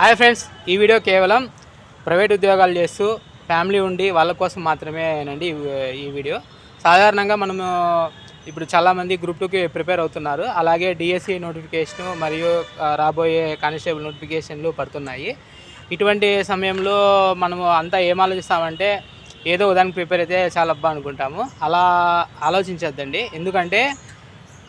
Hi friends ఈ video కేవలం private ఉద్యోగాలు చేస్తూ ఫ్యామిలీ ఉండి వాళ్ళ కోసం మాత్రమేనండి ఈ- ఈ వీడియో. సాధారణంగా మనము ఇప్పుడు చాలామంది గ్రూప్ టూకి ప్రిపేర్ అవుతున్నారు. అలాగే డిఎస్సి నోటిఫికేషన్ మరియు రాబోయే కానిస్టేబుల్ నోటిఫికేషన్లు పడుతున్నాయి. ఇటువంటి సమయంలో మనము అంతా ఏం ఆలోచిస్తామంటే ఏదో ఉదాహరణకు ప్రిపేర్ అయితే చాలా అబ్బా అనుకుంటాము. అలా ఆలోచించద్దండి. ఎందుకంటే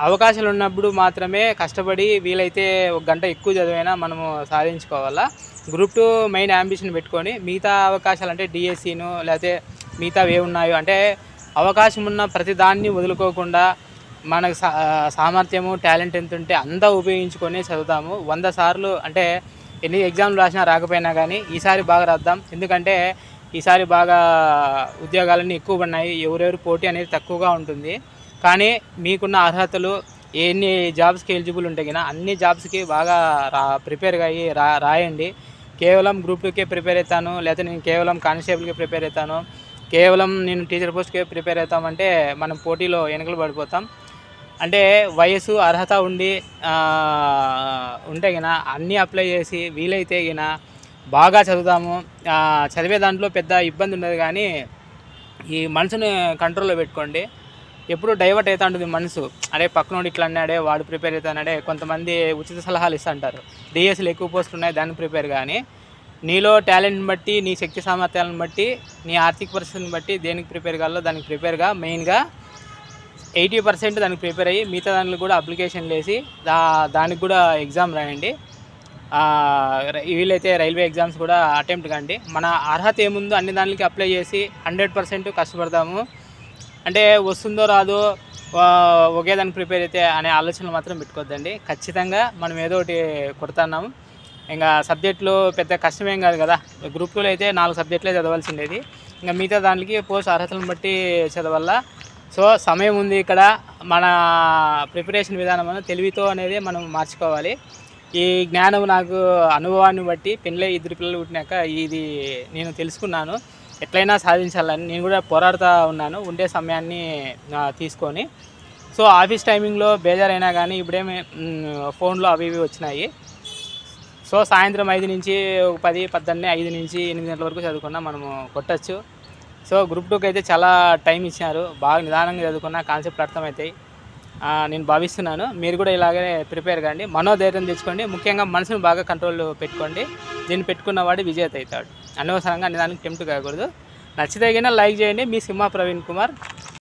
అవకాశాలు ఉన్నప్పుడు మాత్రమే కష్టపడి వీలైతే ఒక గంట ఎక్కువ చదివైనా మనము సాధించుకోవాలా. గ్రూప్ టూ మెయిన్ అంబిషన్ పెట్టుకొని మిగతా అవకాశాలు అంటే డిఎస్సీను లేకపోతే మిగతా ఏ ఉన్నాయో అంటే అవకాశం ఉన్న ప్రతి దాన్ని వదులుకోకుండా మనకు సా సామర్థ్యము టాలెంట్ ఎంత ఉంటే అంతా ఉపయోగించుకొని చదువుతాము. వంద సార్లు అంటే ఎన్ని ఎగ్జామ్లు రాసినా రాకపోయినా కానీ ఈసారి బాగా రాద్దాం. ఎందుకంటే ఈసారి బాగా ఉద్యోగాలన్నీ ఎక్కువ ఉన్నాయి ఎవరెవరు పోటీ అనేది తక్కువగా ఉంటుంది. కానీ మీకున్న అర్హతలు ఎన్ని జాబ్స్కి ఎలిజిబుల్ ఉంటాయి కదా అన్ని జాబ్స్కి బాగా రా ప్రిపేర్గా అయ్యి రా రాయండి. కేవలం గ్రూప్ టూకే ప్రిపేర్ అవుతాను లేకపోతే నేను కేవలం కానిస్టేబుల్కి ప్రిపేర్ అవుతాను కేవలం నేను టీచర్ పోస్ట్కే ప్రిపేర్ అవుతామంటే మనం పోటీలో వెనుకలు పడిపోతాం. అంటే వయసు అర్హత ఉండి ఉంటే గిన అన్నీ అప్లై చేసి వీలైతే గిన బాగా చదువుతాము. చదివే దాంట్లో పెద్ద ఇబ్బంది ఉండదు కానీ ఈ మనసుని కంట్రోల్లో పెట్టుకోండి. ఎప్పుడు డైవర్ట్ అవుతా ఉంటుంది మనసు. అరే పక్కనోడు ఇట్లా అన్నాడే వాడు ప్రిపేర్ అవుతానడే కొంతమంది ఉచిత సలహాలు ఇస్తుంటారు. డిఎస్లు ఎక్కువ పోస్టులు ఉన్నాయి దాన్ని ప్రిపేర్ కానీ నీలో టాలెంట్ని బట్టి నీ శక్తి సామర్థ్యాలను బట్టి నీ ఆర్థిక పరిస్థితిని బట్టి దేనికి ప్రిపేర్ కావాలో దానికి ప్రిపేర్గా మెయిన్గా ఎయిటీ పర్సెంట్ దానికి ప్రిపేర్ అయ్యి మిగతా దానికి కూడా అప్లికేషన్ వేసి దా దానికి కూడా ఎగ్జామ్ రాయండి. వీలైతే రైల్వే ఎగ్జామ్స్ కూడా అటెంప్ట్ కండి. మన అర్హత ఏముందో అన్ని దానికి అప్లై చేసి హండ్రెడ్ పర్సెంట్ కష్టపడతాము. అంటే వస్తుందో రాదో ఒకే దానికి ప్రిపేర్ అయితే అనే ఆలోచనలు మాత్రం పెట్టుకోవద్దండి. ఖచ్చితంగా మనం ఏదో ఒకటి కొడుతున్నాము ఇంకా సబ్జెక్టులు పెద్ద కష్టమేం కాదు కదా. గ్రూప్ టూలో అయితే నాలుగు సబ్జెక్టులే చదవాల్సిండేది. ఇంకా మిగతా దానికి పోస్ట్ అర్హతలను బట్టి చదవాలా సో సమయం ఉంది ఇక్కడ. మన ప్రిపరేషన్ విధానం అనేది తెలివితో అనేది మనం మార్చుకోవాలి. ఈ జ్ఞానం నాకు అనుభవాన్ని బట్టి పెళ్ళి ఇద్దరు పిల్లలు పుట్టినాక ఇది నేను తెలుసుకున్నాను. ఎట్లయినా సాధించాలని నేను కూడా పోరాడుతూ ఉన్నాను ఉండే సమయాన్ని తీసుకొని. సో ఆఫీస్ టైమింగ్లో బేజారైనా కానీ ఇప్పుడేమి ఫోన్లో అవి ఇవి వచ్చినాయి. సో సాయంత్రం ఐదు నుంచి ఒక పది పద్దెనిమిది ఐదు నుంచి ఎనిమిది గంటల వరకు చదువుకున్నా మనము కొట్టచ్చు. సో గ్రూప్ టూకి అయితే చాలా టైం ఇచ్చినారు. బాగా నిదానంగా చదువుకున్న కాన్సెప్ట్ అర్థమవుతాయి. నేను భావిస్తున్నాను. మీరు కూడా ఇలాగే ప్రిపేర్ కండి. మనోధైర్యం తెచ్చుకోండి. ముఖ్యంగా మనసును బాగా కంట్రోల్ పెట్టుకోండి. దీన్ని పెట్టుకున్నవాడు విజేత అవుతాడు. అనవసరంగా నిదానికి టెంప్ట్ కాకూడదు. నచ్చితే కన్నా లైక్ చేయండి. మీ సింహ ప్రవీణ్ కుమార్.